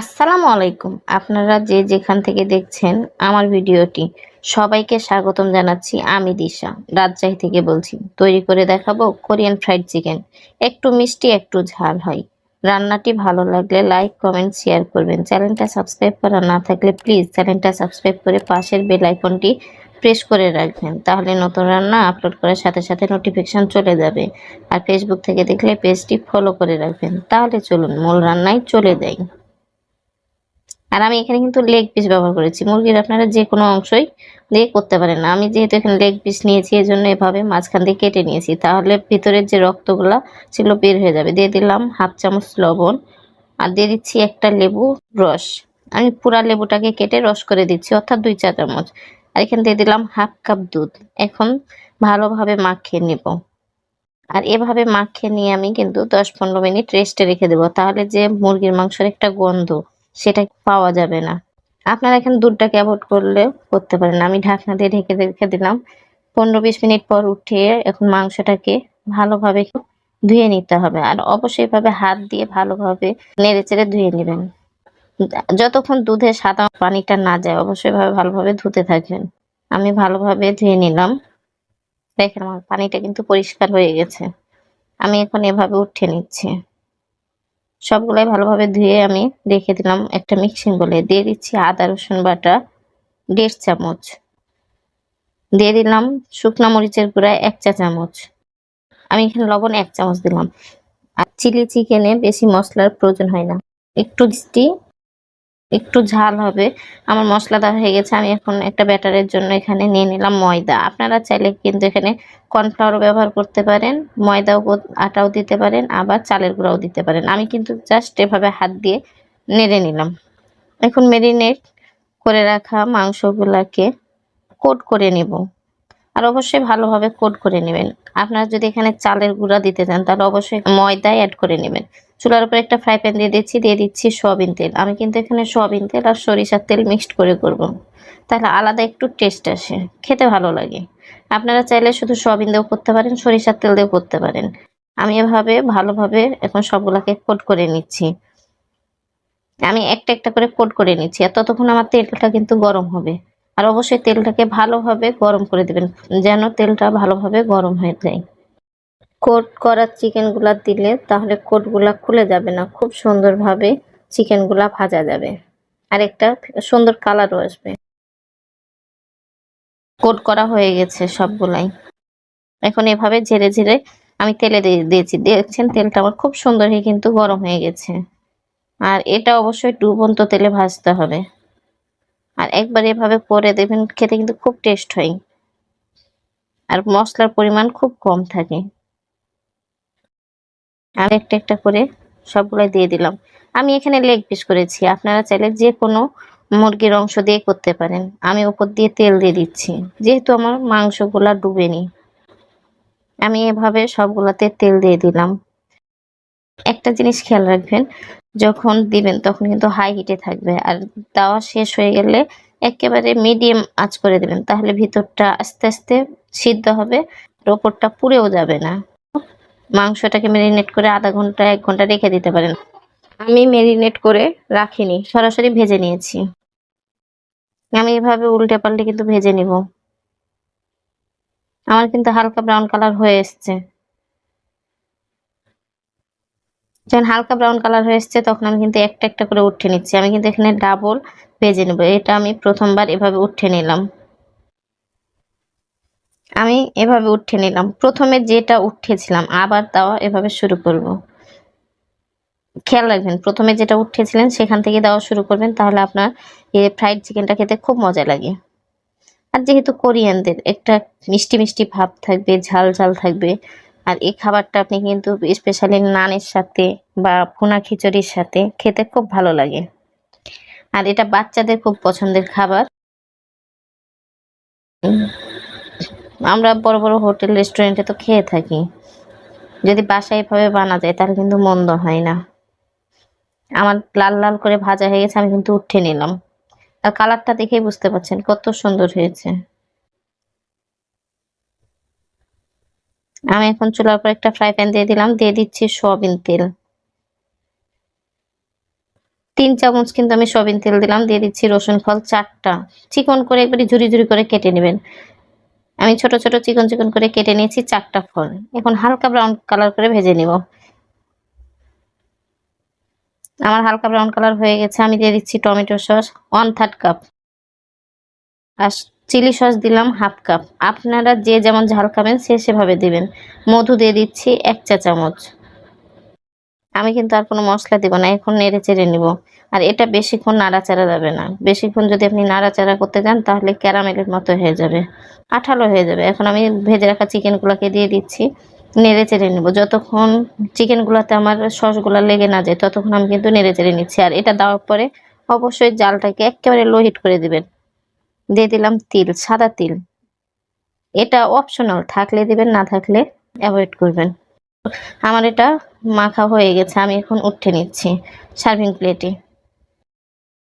আসসালামু আলাইকুম। আপনারা যে যেখান থেকে দেখছেন আমার ভিডিওটি, সবাইকে স্বাগতম জানাচ্ছি আমি দিশা, রাজশাহী থেকে বলছি। তৈরি করে দেখাবো কোরিয়ান ফ্রাইড চিকেন। একটু মিষ্টি, একটু ঝাল হয়। রান্নাটি ভালো লাগলে লাইক, কমেন্ট, শেয়ার করবেন। চ্যানেলটা সাবস্ক্রাইব করা না থাকলে প্লিজ চ্যানেলটা সাবস্ক্রাইব করে পাশের বেল আইকনটি প্রেস করে রাখবেন। তাহলে নতুন রান্না আপলোড করার সাথে সাথে নোটিফিকেশন চলে যাবে। আর ফেসবুক থেকে দেখলে পেজটি ফলো করে রাখবেন। তাহলে চলুন মূল রান্নায় চলে যাই। আর আমি এখানে কিন্তু লেগ পিস ব্যবহার করেছি। মুরগির আপনারা যে কোনো অংশই দিয়ে করতে পারেন আমি যেহেতু এখানে লেগ পিস নিয়েছি এই জন্য এভাবে মাঝখান দিয়ে কেটে নিয়েছি। তাহলে ভিতরের যে রক্তগুলা সেগুলো বের হয়ে যাবে। দিয়ে দিলাম হাফ চামচ লবণ আর দিয়ে দিচ্ছি একটা লেবু রস। আমি পুরা লেবুটাকে কেটে রস করে দিচ্ছি, অর্থাৎ দুই চা চামচ। আর এখানে দিয়ে দিলাম হাফ কাপ দুধ। এখন ভালোভাবে মাখিয়ে নেব। আর এভাবে মাখিয়ে নিয়ে আমি কিন্তু দশ পনেরো মিনিট রেস্টে রেখে দেবো। তাহলে যে মুরগির মাংসের একটা গন্ধ সেটা পাওয়া যাবে না। আপনারা এখানে দুধটাকে অ্যাভয়েড করলে করতে পারেন। আমি ঢাকনা দিয়ে ঢেকে রেখে দিলাম। পনেরো বিশ মিনিট পর উঠিয়ে এখন মাংসটাকে ভালোভাবে ধুয়ে নিতে হবে। আর অবশ্যই ভাবে হাত দিয়ে ভালোভাবে নেড়ে চেড়ে ধুয়ে নেবেন। যতক্ষণ দুধের সাদা পানিটা না যায়, অবশ্যই ভাবে ভালোভাবে ধুতে থাকবেন। আমি ভালোভাবে ধুয়ে নিলাম। দেখেন আমার পানিটা কিন্তু পরিষ্কার হয়ে গেছে। আমি এখন এভাবে উঠে নিচ্ছি। সবগুলাই ভালোভাবে ধুয়ে আমি রেখে দিলাম একটা মিক্সিং বলে দিয়ে দিচ্ছি আদা, রসুন বাটা, দেড় চামচ। দিয়ে দিলাম শুকনা মরিচের গুঁড়া এক চা চামচ। আমি এখানে লবণ এক চামচ দিলাম। আর চিলি চিকেনে বেশি মশলার প্রয়োজন হয় না। একটু একটু ঝাল হবে। আমার মশলা দেওয়া হয়ে গেছে, আমি এখন একটা ব্যাটারের জন্য এখানে নিয়ে নিলাম ময়দা। আপনারা চাইলে কিন্তু এখানে কর্নফ্লাওয়ারও ব্যবহার করতে পারেন, ময়দাও আটাও দিতে পারেন, আবার চালের গুঁড়াও দিতে পারেন। আমি কিন্তু জাস্ট এভাবে হাত দিয়ে নেড়ে নিলাম। এখন মেরিনেট করে রাখা মাংসগুলাকে কোট করে নেব। আর অবশ্যই ভালোভাবে কোট করে নেবেন। আপনারা যদি এখানে চালের গুঁড়া দিতে চান, তাহলে অবশ্যই ময়দায় অ্যাড করে নেবেন। চুলার উপর একটা ফ্রাই প্যান দিয়ে দিচ্ছি দিয়ে দিচ্ছি সয়াবিন তেল। আমি কিন্তু এখানে সয়াবিন তেল আর সরিষার তেল মিক্সড করে করব। তাহলে আলাদা একটু টেস্ট আসে, খেতে ভালো লাগে। আপনারা চাইলে শুধু সয়াবিন দিয়েও করতে পারেন, সরিষার তেল দিয়েও করতে পারেন। আমি এভাবে ভালোভাবে এখন সবগুলাকে কোট করে নিচ্ছি। আমি একটা একটা করে কোট করে নিচ্ছি, আর ততক্ষণ আমার তেলটা কিন্তু গরম হবে। আর অবশ্যই তেলটাকে ভালোভাবে গরম করে দেবেন, যেন তেলটা ভালোভাবে গরম হয়ে যায়। কোট করা চিকেনগুলা দিলে তাহলে কোটগুলা খুলে যাবে না, খুব সুন্দরভাবে চিকেনগুলা ভাজা যাবে। আর একটা সুন্দর কালারও আসবে। কোট করা হয়ে গেছে সবগুলাই। এখন এভাবে ঝেড়ে ঝেড়ে আমি তেলে দিয়েছি। দেখছেন তেলটা আমার খুব সুন্দর হয়ে কিন্তু গরম হয়ে গেছে। আর এটা অবশ্যই ডুবন্ত তেলে ভাজতে হবে। আর একবার এভাবে করে দেবেন খেতে কিন্তু খুব টেস্ট হয়। আর মশলার পরিমাণ খুব কম থাকে। আমি একটা একটা করে সবগুলাই দিয়ে দিলাম। আমি এখানে লেগ পিস করেছি। আপনারা চাইলে যে কোনো মুরগির অংশ দিয়ে করতে পারেন। আমি উপর দিয়ে তেল দিয়ে দিচ্ছি। যেহেতু আমার মাংসগুলা ডুবেনি। আমি এভাবে সবগুলাতে তেল দিয়ে দিলাম। একটা জিনিস খেয়াল রাখবেন যখন দিবেন, তখন কিন্তু হাই হিটে থাকবে। আর দেওয়া শেষ হয়ে গেলে একেবারে মিডিয়াম আঁচ করে দেবেন। তাহলে ভিতরটা আস্তে আস্তে সিদ্ধ হবে, আর ওপরটা পুড়েও যাবে না। মাংসটাকে ম্যারিনেট করে আধা ঘণ্টা, এক ঘণ্টা রেখে দিতে পারেন। আমি ম্যারিনেট করে রাখিনি, সরাসরি ভেজে নিয়েছি। আমি এভাবে উল্টে পাল্টে কিন্তু ভেজে নিব। আমার কিন্তু হালকা ব্রাউন কালার হয়ে এসছে। যখন হালকা ব্রাউন কালার হয়ে এসছে, তখন আমি কিন্তু একটা একটা করে উঠে নিচ্ছি। আমি কিন্তু এখানে ডাবল ভেজে নেব। এটা আমি প্রথমবার এভাবে উঠে নিলাম। আমি এভাবে উঠে নিলাম। প্রথমে যেটা উঠেছিলাম আবার দেওয়া এভাবে শুরু করব। খেয়াল রাখবেন, প্রথমে যেটা উঠেছিলেন সেখান থেকে দেওয়া শুরু করবেন, তাহলে আপনার এই ফ্রাইড চিকেনটা খেতে খুব মজা লাগে। আর যেহেতু কোরিয়ানদের, একটা মিষ্টি মিষ্টি ভাব থাকবে, ঝাল ঝাল থাকবে আর এই খাবারটা আপনি কিন্তু স্পেশালি নানের সাথে বা ভুনা খিচুড়ির সাথে খেতে খুব ভালো লাগে। আর এটা বাচ্চাদের খুব পছন্দের খাবার। আমরা বড় বড় হোটেল রেস্টুরেন্টে তো খেয়ে থাকি। যদি বাসায় এভাবে বানা যায়, তাহলে কিন্তু মন্দ হয় না। আমার লাল লাল করে ভাজা হয়ে গেছে, আমি কিন্তু উঠে নিলাম। আর কালারটা দেখেই বুঝতে পারছেন কত সুন্দর হয়েছে। আমি এখন চুলার পর একটা ফ্রাই প্যান দিয়ে দিলাম, দিয়ে দিচ্ছি সয়াবিন তেল। তিন চামচ কিন্তু আমি সয়াবিন তেল দিলাম, দিয়ে দিচ্ছি রসুন ফল চারটা। চিকন করে একবারে ঝুরি ঝুরি করে কেটে নেবেন। আমি ছোট ছোট চিকন চিকন করে কেটে নিয়েছি চারটা ফল এখন হালকা ব্রাউন কালার করে ভেজে নিব। আমার হালকা ব্রাউন কালার হয়ে গেছে, আমি দিয়ে দিচ্ছি tomato sauce one third cup আর চিলি সস দিলাম হাফ কাপ। আপনারা যে যেমন ঝাল খাবেন, সে সেভাবে দিবেন। মধু দিয়ে দিচ্ছি এক চা চামচ। আমি কিন্তু আর কোনো মশলা দিব না, এখন নেড়ে চেড়ে নিব। আর এটা বেশিক্ষণ নাড়াচাড়া যাবে না। বেশিক্ষণ যদি আপনি নাড়াচাড়া করতে যান তাহলে ক্যারামেলের মতো হয়ে যাবে। আঠালো হয়ে যাবে। এখন আমি ভেজে রাখা চিকেনগুলোকে দিয়ে দিচ্ছি। নেড়ে চেড়ে নেব। যতক্ষণ চিকেনগুলোতে আমার সসগুলো লেগে না যায়, ততক্ষণ আমি কিন্তু নেড়ে চেড়ে নিচ্ছি। আর এটা দেওয়ার পরে অবশ্যই জালটাকে একেবারে লো হিট করে দিবেন। দিয়ে দিলাম তিল, সাদা তিল। এটা অপশনাল থাকলে দিবেন, না থাকলে অ্যাভয়েড করবেন। আমার এটা মাখা হয়ে গেছে, আমি এখন উঠে নিচ্ছি সার্ভিং প্লেটে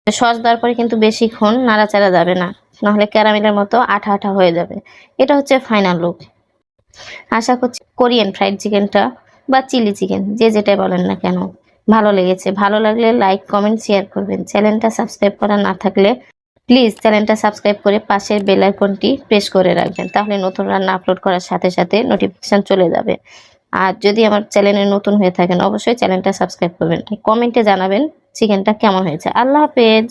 সস দেওয়ার পরে কিন্তু বেশিক্ষণ নাড়াচাড়া যাবে না, নাহলে ক্যারামেলের মতো আঠা আঠা হয়ে যাবে। এটা হচ্ছে ফাইনাল লুক আশা করছি কোরিয়ান ফ্রাইড চিকেনটা বা চিলি চিকেন, যে যেটাই বলেন না কেন, ভালো লেগেছে। ভালো লাগলে লাইক কমেন্ট শেয়ার করবেন। চ্যানেলটা সাবস্ক্রাইব করা না থাকলে প্লিজ চ্যানেলটা সাবস্ক্রাইব করে পাশের বেল আইকনটি প্রেস করে রাখবেন, তাহলে নতুন রান্না আপলোড করার সাথে সাথে নোটিফিকেশান চলে যাবে। আর যদি আমার চ্যানেলে নতুন হয়ে থাকেন, অবশ্যই চ্যানেলটা সাবস্ক্রাইব করবেন। কমেন্টে জানাবেন চিকেনটা কেমন হয়েছে। আল্লাহ হাফেজ।